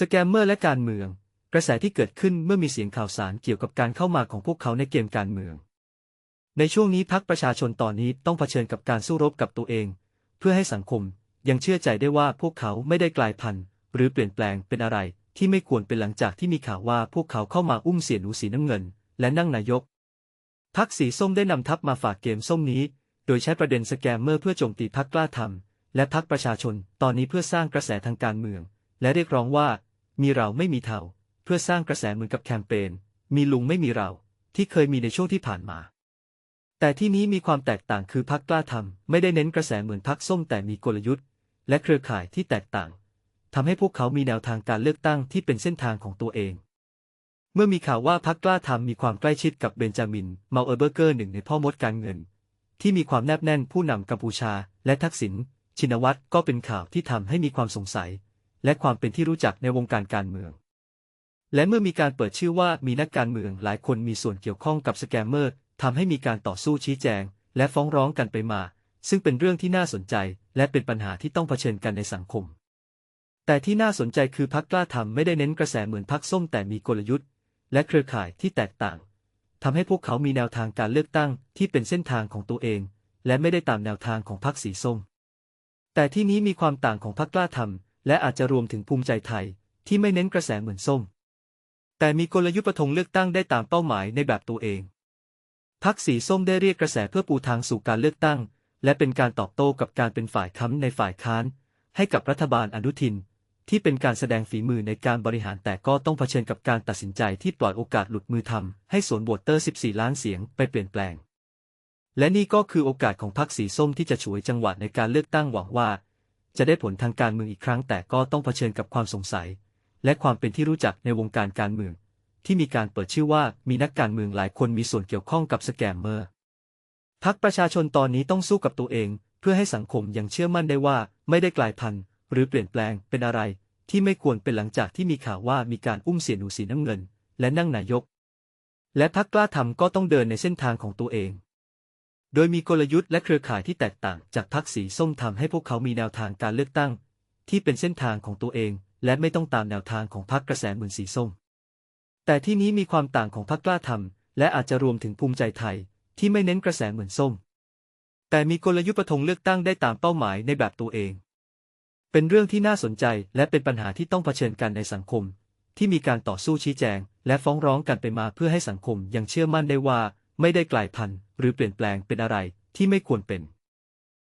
สแกมเมอร์และการเมือง กระแสที่เกิดขึ้นเมื่อมีเสียงข่าวสารเกี่ยวกับการเข้ามาของพวกเขาในเกมการเมือง ในช่วงนี้พรรคประชาชนตอนนี้ต้องเผชิญกับการสู้รบกับตัวเอง เพื่อให้สังคมยังเชื่อใจได้ว่าพวกเขาไม่ได้กลายพันธุ์ หรือเปลี่ยนแปลงเป็นอะไรที่ไม่ควรเป็นหลังจากที่มีข่าวว่าพวกเขาเข้ามาอุ้มเสียหนูสีน้ำเงิน และนั่งนายกพรรคสีส้มได้นำทัพมาฝากเกมส้มนี้ โดยใช้ประเด็นสแกมเมอร์เพื่อโจมตีพรรคกล้าทำและพรรคประชาชนตอนนี้เพื่อสร้างกระแสทางการเมือง และเรียกร้องว่า มีเราไม่มีเท่าเพื่อสร้างกระแสเหมือนกับแคมเปญมีลุงไม่มีเราที่เคยมีในช่วงที่ผ่านมา แต่ที่นี้มีความแตกต่างคือพรรคกล้าทำไม่ได้เน้นกระแสเหมือนพรรคส้มแต่มีกลยุทธ์ และเครือข่ายที่แตกต่างทำให้พวกเขามีแนวทางการเลือกตั้งที่เป็นเส้นทางของตัวเอง เมื่อมีข่าวว่าพรรคกล้าทำมีความใกล้ชิดกับเบนจามิน เมาเออร์เบอร์เกอร์หนึ่งในพ่อมดการเงิน ที่มีความแนบแน่นผู้นำกัมพูชา และทักษิณชินวัตรก็เป็นข่าวที่ทำให้มีความสงสัย และความเป็นที่รู้จักในวงการการเมือง และเมื่อมีการเปิดชื่อว่ามีนักการเมืองหลายคนมีส่วนเกี่ยวข้องกับสแกมเมอร์ทำให้มีการต่อสู้ชี้แจง และฟ้องร้องกันไปมา ซึ่งเป็นเรื่องที่น่าสนใจ และเป็นปัญหาที่ต้องเผชิญกันในสังคม แต่ที่น่าสนใจคือพรรคกล้าทำไม่ได้เน้นกระแสเหมือนพรรคส้มแต่มีกลยุทธ์ และเครือข่ายที่แตกต่างทำให้พวกเขามีแนวทางการเลือกตั้งที่เป็นเส้นทางของตัวเอง และไม่ได้ตามแนวทางของพรรคสีส้ม แต่ที่นี้มีความต่างของพรรคกล้าทำ และอาจจะรวมถึงภูมิใจไทย ที่ไม่เน้นกระแสเหมือนส้ม แต่มีกลยุทธ์ประทงเลือกตั้งได้ตามเป้าหมายในแบบตัวเองพรรคสีส้มได้เรียกกระแสเพื่อปูทางสู่การเลือกตั้ง และเป็นการตอบโต้กับการเป็นฝ่ายค้ำในฝ่ายค้าน ให้กับรัฐบาลอนุทิน ที่เป็นการแสดงฝีมือในการบริหารแต่ก็ต้องเผชิญกับการตัดสินใจที่ปล่อยโอกาสหลุดมือทำให้สวนโหวตเตอร์ 14 ล้านเสียงไปเปลี่ยนแปลง และนี่ก็คือโอกาสของพรรคสีส้มที่จะฉวยจังหวะในการเลือกตั้งหวังว่า จะได้ผลทางการเมืองอีกครั้ง แต่ก็ต้องเผชิญกับความสงสัย และความเป็นที่รู้จักในวงการการเมือง ที่มีการเปิดชื่อว่ามีนักการเมืองหลายคนมีส่วนเกี่ยวข้องกับสแกมเมอร์พรรคประชาชนตอนนี้ต้องสู้กับตัวเอง เพื่อให้สังคมยังเชื่อมั่นได้ว่าไม่ได้กลายพันธุ์ หรือเปลี่ยนแปลงเป็นอะไร ที่ไม่ควรเป็นหลังจากที่มีข่าวว่ามีการอุ้มเสียหนูสีน้ำเงิน และนั่งนายก และพรรคกล้าทำก็ต้องเดินในเส้นทางของตัวเอง โดยมีกลยุทธ์และเครือข่ายที่แตกต่างจากพรรคสีส้มทำให้พวกเขามีแนวทางการเลือกตั้ง ที่เป็นเส้นทางของตัวเอง และไม่ต้องตามแนวทางของพรรคกระแสเหมือนสีส้ม แต่ที่นี้มีความต่างของพรรคกล้าทำและอาจจะรวมถึงภูมิใจไทย ที่ไม่เน้นกระแสเหมือนส้ม แต่มีกลยุทธ์ประทงเลือกตั้งได้ตามเป้าหมายในแบบตัวเอง เป็นเรื่องที่น่าสนใจและเป็นปัญหาที่ต้องเผชิญกันในสังคม ที่มีการต่อสู้ชี้แจง และฟ้องร้องกันไปมาเพื่อให้สังคมยังเชื่อมั่นได้ว่าไม่ได้กลายพันธุ์ หรือเปลี่ยนแปลงเป็นอะไรที่ไม่ควรเป็น